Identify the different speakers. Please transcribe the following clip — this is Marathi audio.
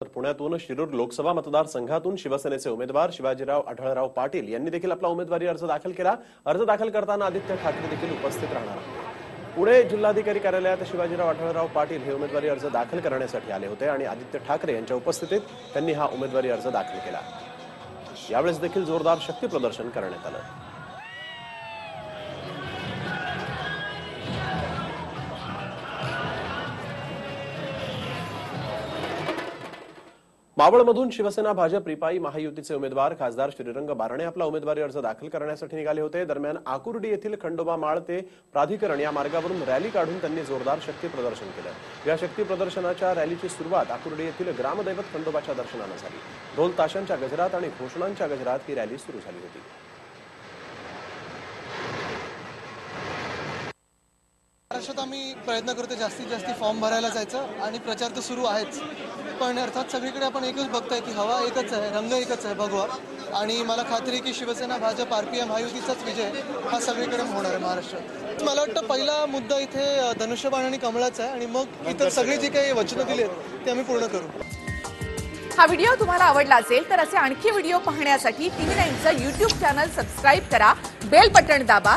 Speaker 1: तर पुण्यातून शिरूर लोकसभा मतदारसंघातून शिवसेनेचे उमेदवार शिवाजीराव आढळराव पाटील यांनी देखील आपला उमेदवारी अर्ज दाखल केला. अर्ज दाखल करताना आदित्य ठाकरे देखील उपस्थित राहणार पुणे जिल्हाधिकारी कार्यालयात शिवाजीराव आढळराव पाटील हे उमेदवारी अर्ज दाखल करण्यासाठी आले होते आणि आदित्य ठाकरे यांच्या उपस्थितीत त्यांनी हा उमेदवारी अर्ज दाखल केला. यावेळेस देखील जोरदार शक्ती प्रदर्शन करण्यात आलं. मावळमधून शिवसेना भाजप रिपाई महायुतीचे उमेदवार खासदार श्रीरंग बारणे आपला उमेदवारी अर्ज दाखल करण्यासाठी निघाले होते. दरम्यान आकुर्डी येथील खंडोबा माळ ते प्राधिकरण या मार्गावरून रॅली काढून त्यांनी जोरदार शक्ती प्रदर्शन केलं. या शक्ती प्रदर्शनाच्या रॅलीची सुरुवात आकुर्डी येथील ग्रामदैवत खंडोबाच्या दर्शनानं झाली. ढोल ताशांच्या गजरात आणि घोषणांच्या गजरात ही रॅली सुरू झाली होती.
Speaker 2: महाराष्ट्रात आम्ही प्रयत्न करतो जास्तीत जास्त फॉर्म भरायला जायचं आणि प्रचार तर सुरू आहेच. पण अर्थात सगळीकडे आपण एकच बघताय की हवा एकच आहे रंग एकच आहे भगवा. आणि मला खात्री आहे की Shiv Sena Bhajap R P M महायुतीचाच विजय हा सगळीकडे होणार आहे महाराष्ट्रात. मला वाटतं पहिला मुद्दा इथे धनुष्यबाण आणि कमळाचा आहे आणि मग इतर सगळी जी काही वचनं दिली आहेत ते आम्ही पूर्ण करू.
Speaker 3: हा व्हिडिओ तुम्हाला आवडला असेल तर असे आणखी व्हिडिओ पाहण्यासाठी टीव्ही नाईनचं युट्यूब चॅनल सबस्क्राईब करा बेल बटण दाबा